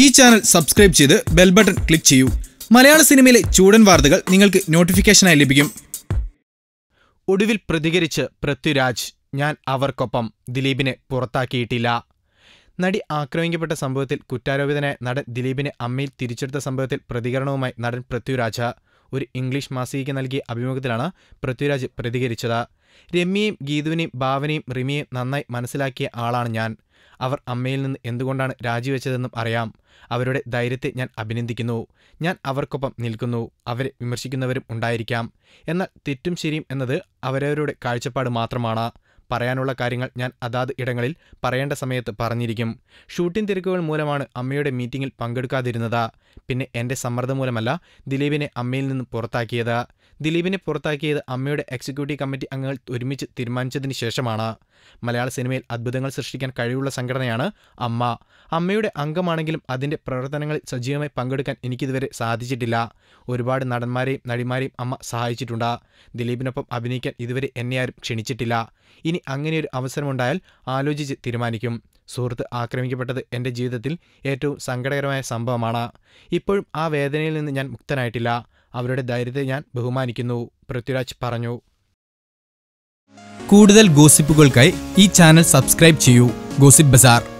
ഈ channel subscribe ചെയ്ത് bell button click ചെയ്യൂ. മലയാള സിനിമയിലെ ചൂടൻ വാർത്തകൾ നിങ്ങൾക്ക് നോട്ടിഫിക്കേഷനായി ലഭിക്കും. ഒടുവിൽ പ്രതികരിച്ച് പൃഥ്വിരാജ് ഞാൻ അവർക്കൊപ്പം. ദിലീപിനെ പുറത്താക്കിയിട്ടില്ല. നടി ആക്രമിക്കപ്പെട്ട സംഭവത്തിൽ കുറ്റാരോപിതനായ നടൻ ദിലീപിനെ അമ്മയിൽ തിരിച്ചെടുത്ത സംഭവത്തിൽ പ്രതികരണവുമായി നടൻ പൃഥ്വിരാജ് ഒരു ഇംഗ്ലീഷ് മാസികയ്ക്ക് നൽകിയ അഭിമുഖത്തിലാണ് പൃഥ്വിരാജ് പ്രതികരിച്ചത്. രമ്യയും ഗീതുവിനെയും ഭാവനയും റിമിയെയും നന്നായി മനസ്സിലാക്കിയ ആളാണ് ഞാൻ. അവർ അമ്മയിൽ നിന്ന് എന്തുകൊണ്ടാണ് രാജിവെച്ചതെന്നും അറിയാം. അവരുടെ ധൈര്യത്തെ ഞാൻ അഭിനന്ദിക്കുന്നു. ഞാൻ അവർക്കൊപ്പം നിൽക്കുന്നു. അവരെ വിമർശിക്കുന്നവരും ഉണ്ടായിരിക്കാം. എന്നാൽ തെറ്റും ശരിയും എന്നത് അവരവരുടെ കാഴ്ചപ്പാട് മാത്രമാണ്. പറയാനുള്ള കാര്യങ്ങൾ ഞാൻ അതാത് ഇടങ്ങളിൽ പറയേണ്ട സമയത്ത് പറഞ്ഞിരിക്കും. ഷൂട്ടിംഗ് തിരക്കുകൾ മൂലമാണ് അമ്മയുടെ മീറ്റിംഗിൽ പങ്കെടുക്കാതിരുന്നത്. പിന്നെ എന്റെ സമ്മർദ്ദം മൂലമല്ല ദിലീപിനെ അമ്മയിൽ നിന്ന് പുറത്താക്കിയത്. ദിലീപിനെ പുറത്താക്കിയത് അമ്മയുടെ എക്സിക്യൂട്ടീവ് കമ്മിറ്റി അംഗങ്ങൾ ഒരുമിച്ച് തീരുമാനിച്ചതിന് ശേഷമാണ്. മലയാള സിനിമയിൽ അത്ഭുതങ്ങൾ സൃഷ്ടിക്കാൻ കഴിവുള്ള സംഘടനയാണ് അമ്മ. അമ്മയുടെ അംഗമാണെങ്കിലും അതിന്റെ പ്രവർത്തനങ്ങളിൽ സജീവമായി പങ്കെടുക്കാൻ എനിക്കിതുവരെ സാധിച്ചിട്ടില്ല. ഒരുപാട് നടന്മാരെയും നടിമാരെയും അമ്മ സഹായിച്ചിട്ടുണ്ട്. ദിലീപിനൊപ്പം അഭിനയിക്കാൻ ഇതുവരെ എന്നെ ആരും ക്ഷണിച്ചിട്ടില്ല. ഇനി അങ്ങനെയൊരു അവസരമുണ്ടായാൽ ആലോചിച്ച് തീരുമാനിക്കും. സുഹൃത്ത് ആക്രമിക്കപ്പെട്ടത് എന്റെ ജീവിതത്തിൽ ഏറ്റവും സങ്കടകരമായ സംഭവമാണ്. ഇപ്പോഴും ആ വേദനയിൽ നിന്ന് ഞാൻ മുക്തനായിട്ടില്ല. അവരുടെ ധൈര്യത്തെ ഞാൻ ബഹുമാനിക്കുന്നു. പൃഥ്വിരാജ് പറഞ്ഞു. കൂടുതൽ ഗോസിപ്പുകൾക്കായി ഈ ചാനൽ സബ്സ്ക്രൈബ് ചെയ്യൂ. Gossip bazaar.